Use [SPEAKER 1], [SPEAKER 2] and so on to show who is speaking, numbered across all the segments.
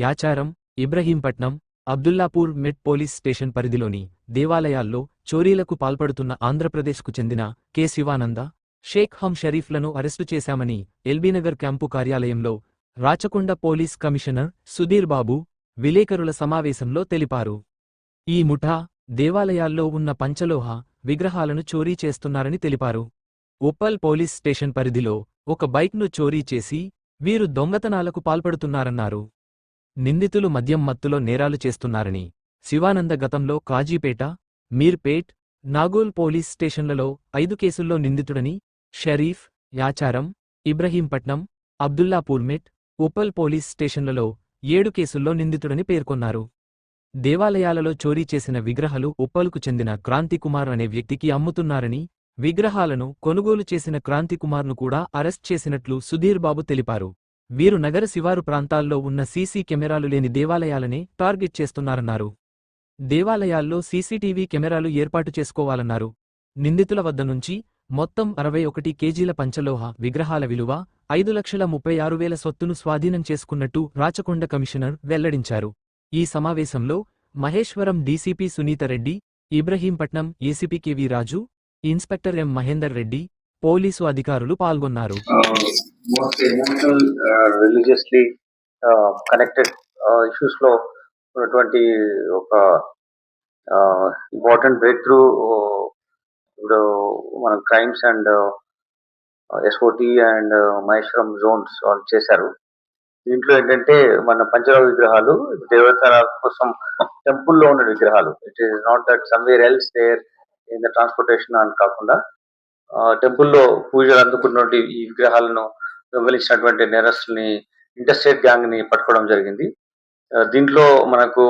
[SPEAKER 1] Yacharam Ibrahimpatnam Abdullapur Met police station పరిధిలోని దేవాలయాల్లో చోరీలకు పాల్పడుతున్న ఆంధ్రప్రదేశ్కు చెందిన కె. శివానంద షేక్ హం షరీఫ్లను అరెస్టు చేశామని ఎల్బీనగర్ క్యాంపు కార్యాలయంలో రాచకొండ పోలీస్ కమిషనర్ సుధీర్ బాబు విలేకరుల సమావేశంలో తెలిపారు. ఈ ముఠా దేవాలయాల్లో ఉన్న పంచలోహ విగ్రహాలను చోరీ చేస్తున్నారని తెలిపారు. ఉప్పల్ పోలీస్ స్టేషన్ పరిధిలో ఒక బైక్ను చోరీ చేసి వీరు దొంగతనాలకు పాల్పడుతున్నారన్నారు. నిందితులు మద్యం మత్తులో నేరాలు చేస్తున్నారని శివానంద గతంలో కాజీపేట మీర్పేట్ నాగోల్ పోలీస్ స్టేషన్లలో ఐదు కేసుల్లో నిందితుడని షరీఫ్ యాచారం ఇబ్రహీంపట్నం అబ్దుల్లాపూర్మెట్ ఉప్పల్ పోలీస్ స్టేషన్లలో ఏడు కేసుల్లో నిందితుడని పేర్కొన్నారు. దేవాలయాలలో చోరీ చేసిన విగ్రహాలు ఉప్పల్కు చెందిన క్రాంతికుమార్ అనే వ్యక్తికి అమ్ముతున్నారని విగ్రహాలను కొనుగోలు చేసిన క్రాంతికుమార్ను కూడా అరెస్ట్ చేసినట్లు సుధీర్ బాబు తెలిపారు. వీరు నగర శివారు ప్రాంతాల్లో ఉన్న సీసీ కెమెరాలు లేని దేవాలయాలనే టార్గెట్ చేస్తున్నారన్నారు. దేవాలయాల్లో సీసీటీవీ కెమెరాలు ఏర్పాటు చేసుకోవాలన్నారు. నిందితుల వద్ద నుంచి మొత్తం అరవై ఒకటి కేజీల పంచలోహ విగ్రహాల విలువ ఐదు లక్షల ముప్పై ఆరు వేల సొత్తును స్వాధీనం చేసుకున్నట్టు రాచకొండ కమిషనర్ వెల్లడించారు. ఈ సమావేశంలో Maheshwaram DCP Sunitha Reddy Ibrahimpatnam ACP K V Raju inspector M Mahender Reddy police అధికారులు పాల్గొన్నారు.
[SPEAKER 2] రిలీజియస్లీ కనెక్టెడ్ ఇష్యూస్లో ఉన్నటువంటి ఒక ఇంపార్టెంట్ బ్రేక్ త్రూ ఇప్పుడు మన crimes and SOT and Maheshwaram zones వాళ్ళు చేశారు. దీంట్లో ఏంటంటే మన పంచరావ విగ్రహాలు దేవతల కోసం టెంపుల్లో ఉన్న విగ్రహాలు. It is not that somewhere else there in the transportation అని కాకుండా టెంపుల్లో పూజలు అందుకున్నటువంటి ఈ విగ్రహాలను దొంగలించినటువంటి నేరస్తుల్ని ఇంటర్స్టేట్ గ్యాంగ్ని పట్టుకోవడం జరిగింది. దీంట్లో మనకు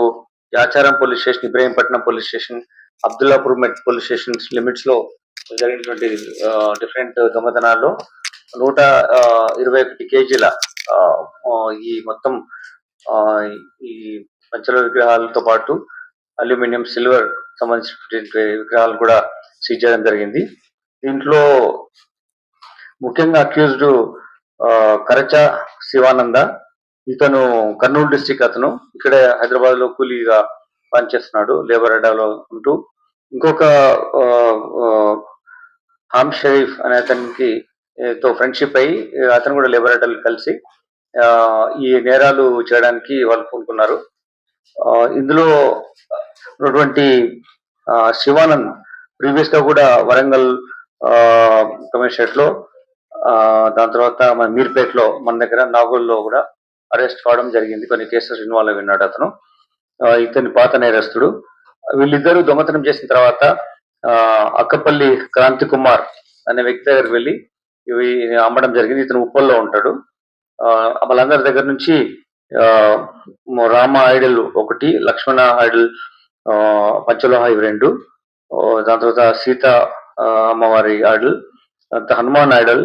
[SPEAKER 2] Yacharam police station Ibrahimpatnam police station Abdullapur Met police station లిమిట్స్లో జరిగినటువంటి డిఫరెంట్ దొంగతనాల్లో నూట ఇరవై ఒకటి కేజీల ఈ మొత్తం ఆ, ఈ పంచల విగ్రహాలతో పాటు అల్యూమినియం సిల్వర్ సంబంధించినటువంటి విగ్రహాలు కూడా సీజ్ చేయడం జరిగింది. దీంట్లో ముఖ్యంగా అక్యూజ్డ్ కరచ శివానంద ఇతను కర్నూలు డిస్టిక్ అతను. ఇక్కడే హైదరాబాద్లో కూలీగా పనిచేస్తున్నాడు లేబర్ అడ్డాలో ఉంటూ. ఇంకొక హామ్ షరీఫ్ అనే అతనికి తో ఫ్రెండ్షిప్ అయ్యి అతను కూడా లేబర్ అడ్డాలు కలిసి ఈ నేరాలు చేయడానికి వాళ్ళు పూనుకున్నారు ఇందులో ఉన్నటువంటి శివానంద్ ప్రీవియస్గా కూడా వరంగల్ కమిషనరేట్లో ఆ, దాని తర్వాత మన మీర్పేట్లో మన దగ్గర నాగోల్లో కూడా అరెస్ట్ కావడం జరిగింది. కొన్ని కేసెస్ ఇన్వాల్వ్ అయినాడు అతను. ఇతని పాత నేరస్తుడు. వీళ్ళిద్దరూ దొంగతనం చేసిన తర్వాత ఆ, అక్కపల్లి క్రాంతి కుమార్ అనే వ్యక్తి దగ్గరికి వెళ్ళి ఇవి అమ్మడం జరిగింది. ఇతను ఉప్పల్లో ఉంటాడు. ఆ, వాళ్ళందరి దగ్గర నుంచి ఆ, రామ ఐడల్ ఒకటి లక్ష్మణ ఐడల్ ఆ, పంచలోహ ఇవి రెండు. దాని తర్వాత సీత అమ్మవారి ఐడల్ హనుమాన్ ఐడల్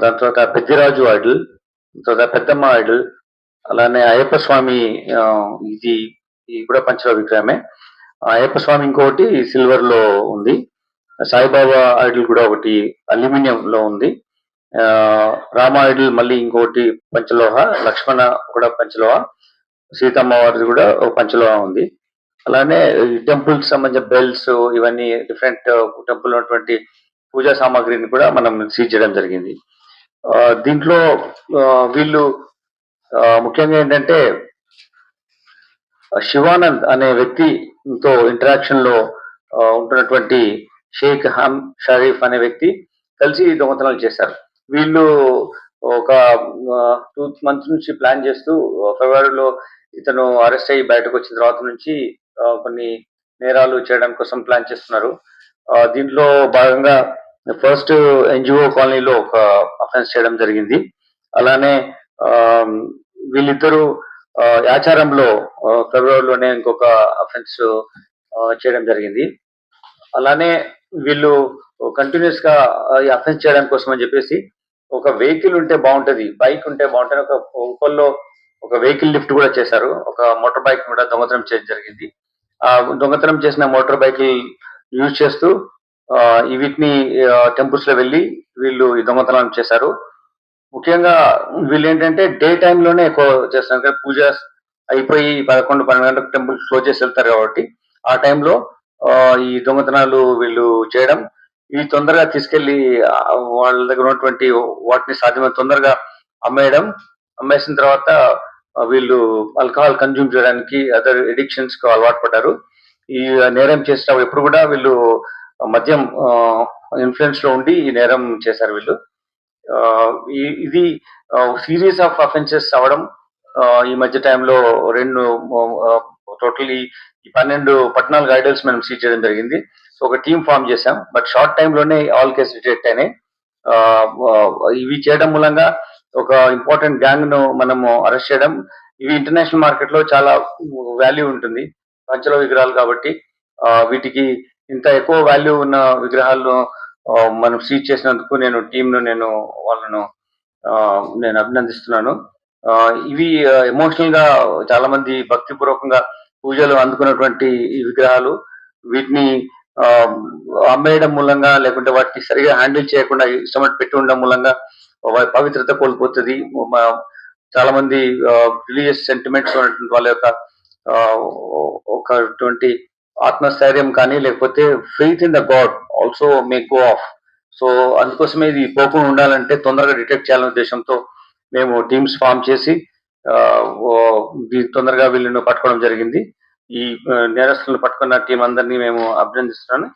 [SPEAKER 2] దాని తర్వాత పెద్దిరాజు ఐడల్ తర్వాత పెద్దమ్మ ఐడల్ అలానే అయ్యప్ప స్వామి ఇది ఇది కూడా పంచలో విగ్రహమే అయ్యప్ప స్వామి ఇంకొకటి సిల్వర్లో ఉంది. సాయిబాబా ఐడల్ కూడా ఒకటి అల్యూమినియం లో ఉంది. ఆ, రామ ఐడల్ మళ్ళీ ఇంకొకటి పంచలోహ లక్ష్మణ కూడా పంచలోహ సీతమ్మ వారిది కూడా ఒక పంచలోహ ఉంది. అలానే టెంపుల్కి సంబంధించిన బెల్స్ ఇవన్నీ డిఫరెంట్ టెంపుల్ ఉన్నటువంటి పూజా సామాగ్రిని కూడా మనం సీజ్ చేయడం జరిగింది. దీంట్లో వీళ్ళు ముఖ్యంగా ఏంటంటే శివానంద్ అనే వ్యక్తితో ఇంటరాక్షన్లో ఉంటున్నటువంటి షేక్ హమ్ షరీఫ్ అనే వ్యక్తి కలిసి దొంగతనాలు చేశారు. వీళ్ళు ఒక టూ మంత్స్ నుంచి ప్లాన్ చేస్తూ ఫిబ్రవరిలో ఇతను అరెస్ట్ అయ్యి బయటకు వచ్చిన తర్వాత నుంచి కొన్ని నేరాలు చేయడం కోసం ప్లాన్ చేస్తున్నారు. దీంట్లో భాగంగా ఫస్ట్ ఎన్జిఓ కాలనీలో ఒక అఫెన్స్ చేయడం జరిగింది. అలానే ఆ, వీళ్ళిద్దరూ ఆచారంలో ఫిబ్రవరిలోనే ఇంకొక అఫెన్స్ చేయడం జరిగింది. అలానే వీళ్ళు కంటిన్యూస్గా ఈ అఫెన్స్ చేయడం కోసం అని చెప్పేసి ఒక వెహికల్ ఉంటే బాగుంటది బైక్ ఉంటే బాగుంటుంది ఒక ఒకళ్ళు ఒక వెహికల్ లిఫ్ట్ కూడా చేశారు. ఒక మోటార్ బైక్ కూడా దొంగతనం చేయడం జరిగింది. దొంగతనం చేసిన మోటార్ బైక్ యూజ్ చేస్తూ వీటిని టెంపుల్స్లో వెళ్ళి వీళ్ళు ఈ దొంగతనం చేశారు. ముఖ్యంగా వీళ్ళు ఏంటంటే డే లోనే ఎక్కువ చేస్తున్నారు కదా, పూజ అయిపోయి పదకొండు పన్నెండు గంటలకు టెంపుల్ క్లోజ్ చేసి వెళ్తారు కాబట్టి ఆ టైంలో ఈ దొంగతనాలు వీళ్ళు చేయడం ఇవి తొందరగా తీసుకెళ్ళి వాళ్ళ దగ్గర ఉన్నటువంటి వాటిని సాధ్యమైన తొందరగా అమ్మేయడం అమ్మేసిన తర్వాత వీళ్ళు ఆల్కహాల్ కన్జ్యూమ్ చేయడానికి అదర్ ఎడిక్షన్స్కు అలవాటు పడ్డారు. ఈ నేరం చేసేటప్పుడు ఎప్పుడు కూడా వీళ్ళు మద్యం ఇన్ఫ్లుయెన్స్లో ఉండి ఈ నేరం చేశారు వీళ్ళు. ఇది సీరియస్ ఆఫ్ అఫెన్సెస్ అవడం ఈ మధ్య టైంలో రెండు టోటల్ ఈ పన్నెండు పద్నాలుగు ఐడల్స్ మనం సీజ్ చేయడం జరిగింది. సో ఒక టీం ఫామ్ చేశాం. బట్ షార్ట్ టైంలోనే ఆల్ కేసు డిటెక్ట్ అయినాయి. ఇవి చేయడం మూలంగా ఒక ఇంపార్టెంట్ గ్యాంగ్ను మనము అరెస్ట్ చేయడం. ఇవి ఇంటర్నేషనల్ మార్కెట్లో చాలా వాల్యూ ఉంటుంది. పంచల విగ్రహాలు కాబట్టి ఆ, వీటికి ఇంత ఎక్కువ వాల్యూ ఉన్న విగ్రహాలను మనం సీజ్ చేసినందుకు నేను టీంను నేను వాళ్ళను నేను అభినందిస్తున్నాను. ఇవి ఎమోషనల్గా చాలా మంది భక్తిపూర్వకంగా పూజలు అందుకున్నటువంటి ఈ విగ్రహాలు. వీటిని అమ్మేయడం మూలంగా లేకుంటే వాటిని సరిగా హ్యాండిల్ చేయకుండా ఇష్టమట్టు పెట్టి ఉండడం మూలంగా పవిత్రత కోల్పోతుంది. చాలా మంది రిలీజియస్ సెంటిమెంట్స్ ఉన్నటువంటి వాళ్ళ యొక్క ఒకటువంటి ఆత్మస్థైర్యం కానీ లేకపోతే faith in the god also may go off so అందుకోసమే ఇది పోకుండా ఉండాలంటే తొందరగా డిటెక్ట్ చేయాలనే ఉద్దేశంతో మేము టీమ్స్ ఫామ్ చేసి తొందరగా వీళ్ళను పట్టుకోవడం జరిగింది. ఈ నేరస్తులను పట్టుకున్న టీం అందరినీ మేము అభినందిస్తున్నాను.